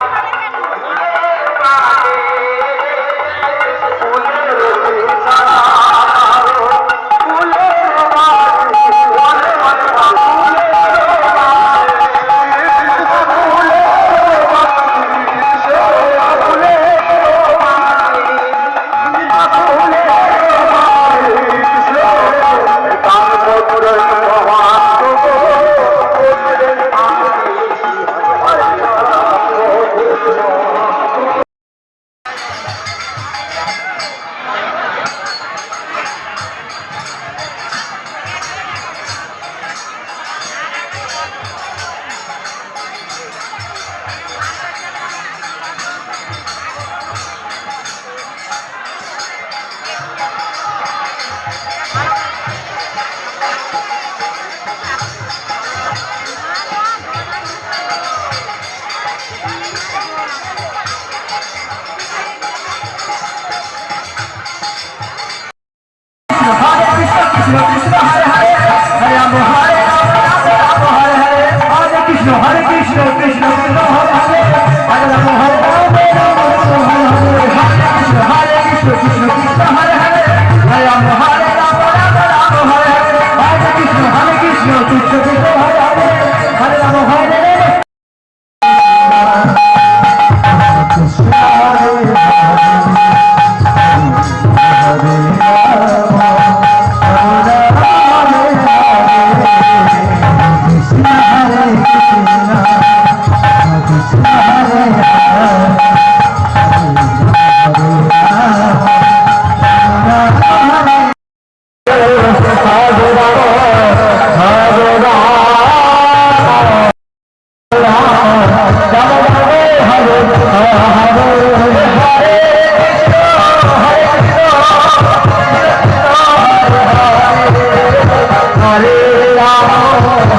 you. Vamos a.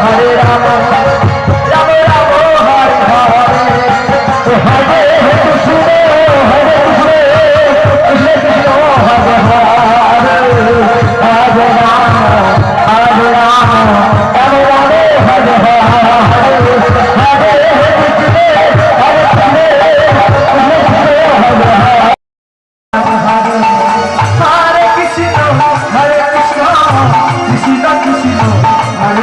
হরে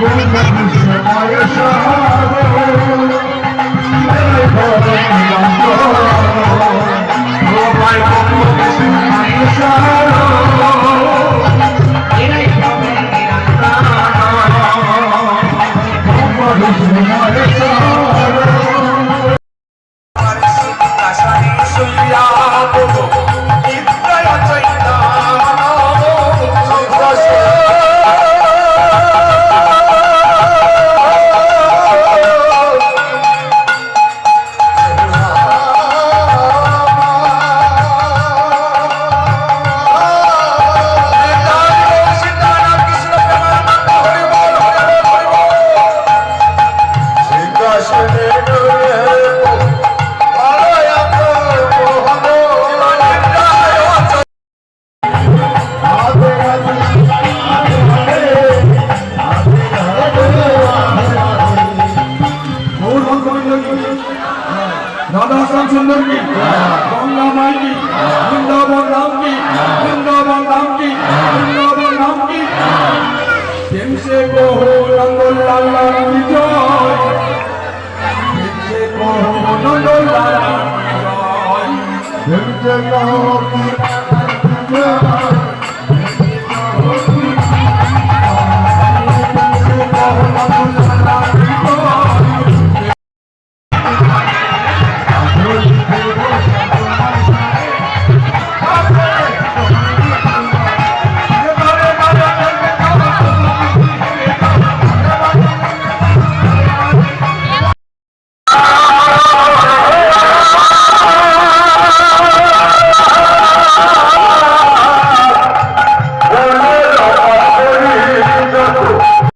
বয়স রাধা শ্যাম সুন্দর কি গঙ্গা মাই কি বৃন্দাবন রাম কি বৃন্দাবন রাম কি বৃন্দাবন রাম কি প্রেম সে কহো নন্দন লাল লাল কি জয় প্রেম সে কহো নন্দন লাল লাল কি জয় প্রেম সে নন্দন লাল লাল কি জয়